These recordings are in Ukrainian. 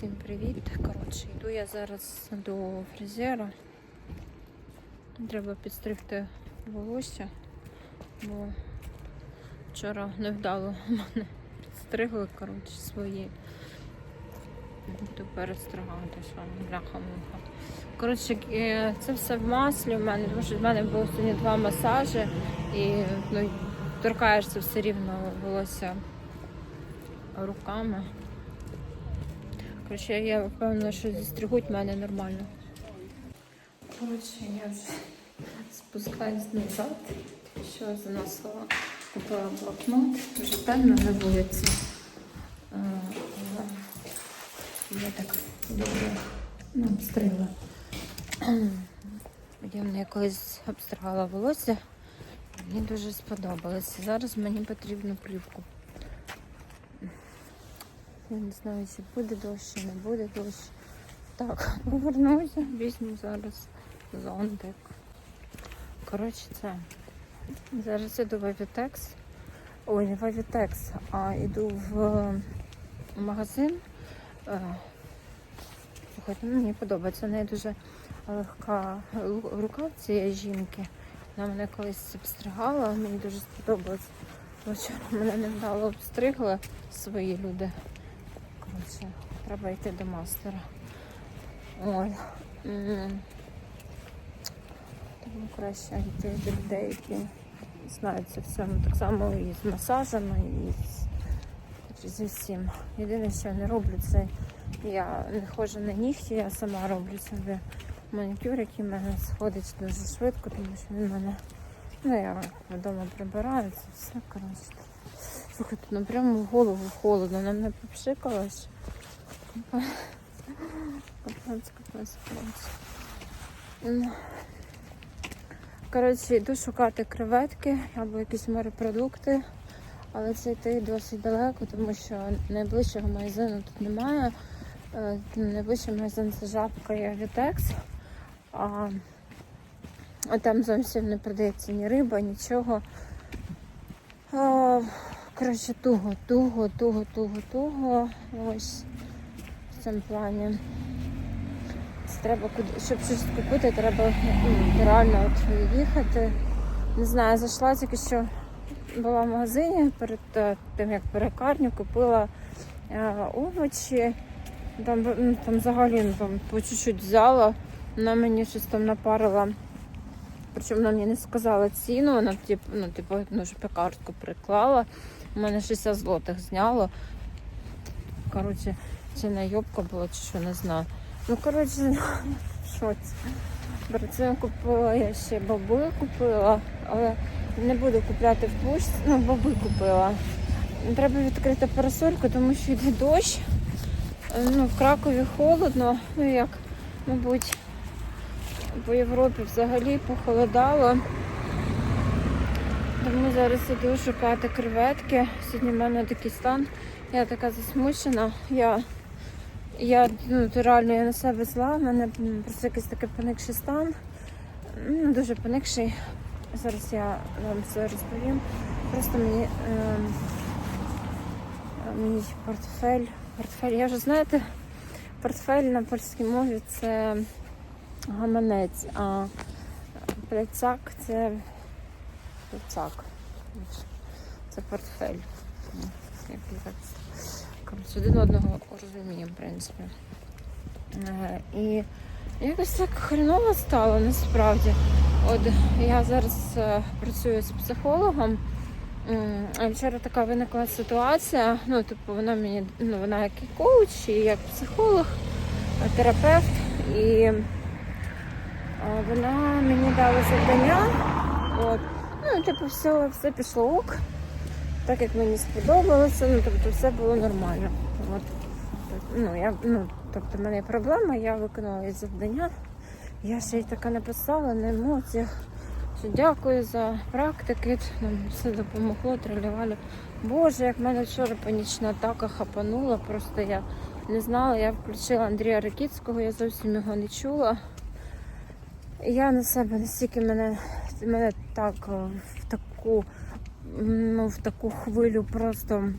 Всім привіт. Коротше, йду я зараз до фрезера. Треба підстригти волосся, бо вчора невдало мене підстригли, коротше, свої. Буду перестригати, що бляха-муха. Коротше, е, це все в маслі в мене, тому що в мене було сьогодні два масажі і ну, торкаєшся все рівно волосся руками. Коротше, я впевнена, що зістригуть мене нормально. Коротше, я вже спускаюсь назад. Що заносила? Купила блокнот, вже темно на вулиці. Я так добре ну. Я мене колись обстригала волосся. Мені дуже сподобалося. Зараз мені потрібно плівку. Я не знаю, чи буде дощ, чи не буде дощ. Так, повернуся, візьму зараз зонтик. Коротше, це. Зараз іду в Avitex. Ой, не в Avitex, а йду в магазин. Е, Слухайте, ну, мені подобається. Неї дуже легка рука в цієї жінки. Вона мене колись обстригала, мені дуже сподобалось. Вчора мене невдало обстригли свої люди. Коротше, треба йти до мастера. Ой. Тому краще йти до людей, які знають це все. Ну, Так само і з масажами, і з, зі всім. Єдине, що я не роблю, це я не ходжу на нігті, я сама роблю собі манікюр, який в мене сходить дуже швидко, тому що він мене. Ну, я вдома прибираю, це все, коротше. Слухайте, ну прямо в голову холодно, на мене попшикалось. Капець, капець, капець. Коротше, йду шукати креветки або якісь морепродукти, але це йти досить далеко, тому що найближчого магазину тут немає. Е, Найближчий магазин це жабка і Авітекс. А, там зовсім не продається ні риба, нічого. А, Коротше, туго, туго, туго, туго, туго. Ось в цьому плані. Треба куди, щоб щось купити, треба ну, реально от їхати. Не знаю, зайшла тільки що була в магазині перед е, тим, як перекарню, купила е, овочі. Там, ну, там взагалі ну, там, по чуть-чуть взяла. Вона мені щось там напарила. Причому вона мені не сказала ціну, вона типу, ну, типу, ну, ж пекарську приклала. У мене 60 злотих зняло. Коротше, чи найобка була, чи що не знаю. Ну, коротше, що це? Перед купила я ще баби купила, але не буду купляти в пушці. Ну, баби купила. Треба відкрити парасольку, тому що йде дощ. Е, Ну, в Кракові холодно, ну як, мабуть, по Європі взагалі похолодало. Тому зараз іду шукати креветки. Сьогодні в мене такий стан. Я така засмучена. Я, я ну, реально я на себе зла, в мене просто якийсь такий поникший стан. Ну, дуже поникший. Зараз я вам все розповім. Просто мені, ем, мені портфель. Портфель, я вже знаєте, портфель на польській мові це гаманець, а пляцак це пляцак. Це портфель. Коротше, один одного розуміємо, в принципі. І якось так хреново стало насправді. От я зараз е, працюю з психологом. А Вчора така виникла ситуація. Ну, типу, вона мені, ну, вона як і коуч, і як психолог, терапевт. І вона мені дала завдання. От. Ну, типу, все, все пішло ок. Так як мені сподобалося, ну тобто все було нормально. От. Ну, я, ну, тобто, в мене проблема, я виконала її завдання. Я ще й така написала на емоціях. що Дякую за практики, нам все допомогло, тролювали. Боже, як мене вчора панічна атака хапанула, просто я не знала, я включила Андрія Ракіцького, я зовсім його не чула. Я на себе настільки мене, мене так е, в таку, ну, в таку хвилю просто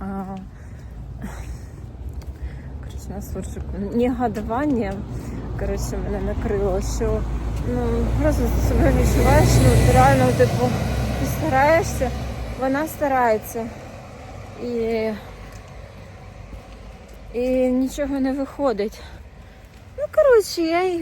а, на суржику. Негодування, коротше, мене накрило, що ну, просто себе відчуваєш, ну, реально, типу, ти стараєшся, вона старається. І, і нічого не виходить. Ну, коротше, я